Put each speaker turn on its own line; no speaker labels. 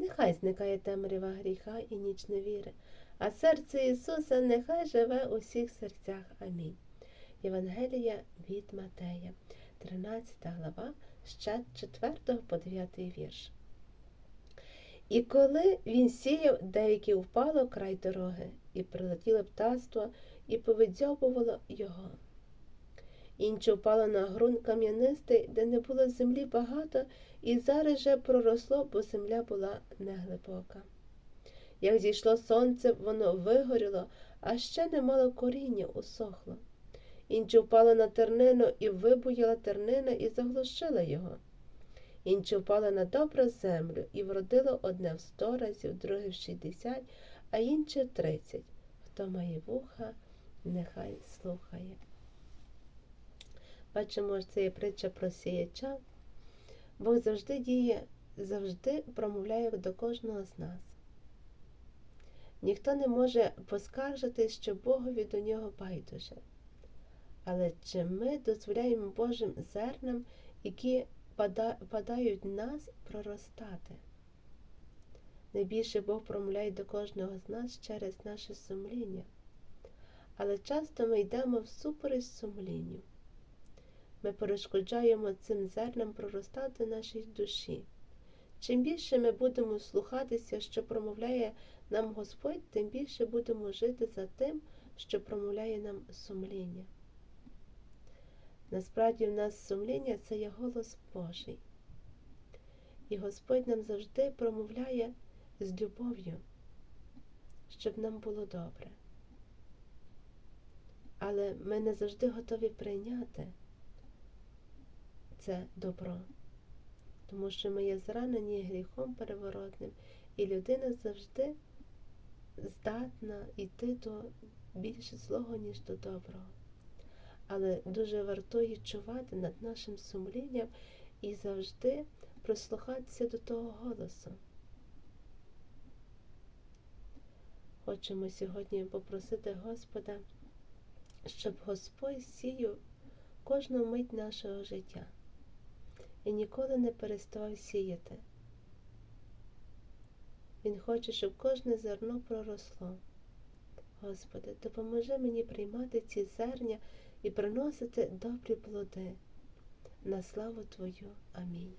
нехай зникає темрява гріха і ніч невіри, а серце Ісуса нехай живе у всіх серцях. Амінь. Євангелія від Матея, 13 глава, з 4 по 9 вірш. І коли він сіяв, деякі впало край дороги, і прилетіло птаство, і повидзьобувало його. Інше впало на ґрунт кам'янистий, де не було землі багато, і зараз же проросло, бо земля була неглибока. Як зійшло сонце, воно вигоріло, а ще не мало коріння, усохло. Інше впало на тернину і вибуяла тернина і заглушила його. Інше впало на добру землю і вродило одне в сто разів, друге в шістдесят, а інше в тридцять. Хто має вуха, нехай слухає. Бачимо, що це є притча про сіяча. Бог завжди діє, завжди промовляє до кожного з нас. Ніхто не може поскаржитись, що Богові до нього байдуже. Але чи ми дозволяємо Божим зернам, які падають в нас, проростати? Найбільше Бог промовляє до кожного з нас через наше сумління. Але часто ми йдемо всупереч сумлінню. Ми перешкоджаємо цим зернам проростати нашій душі. Чим більше ми будемо слухатися, що промовляє нам Господь, тим більше будемо жити за тим, що промовляє нам сумління. Насправді в нас сумління це є голос Божий. І Господь нам завжди промовляє з любов'ю, щоб нам було добре. Але ми не завжди готові прийняти це добро, тому що ми є зранені гріхом переворотним, і людина завжди здатна йти до більше злого, ніж до доброго. Але дуже вартує чувати над нашим сумлінням і завжди прислухатися до того голосу. Хочемо сьогодні попросити Господа, щоб Господь сіяв кожну мить нашого життя і ніколи не переставав сіяти. Він хоче, щоб кожне зерно проросло. Господи, допоможи мені приймати ці зерня і приносити добрі плоди. На славу Твою. Амінь.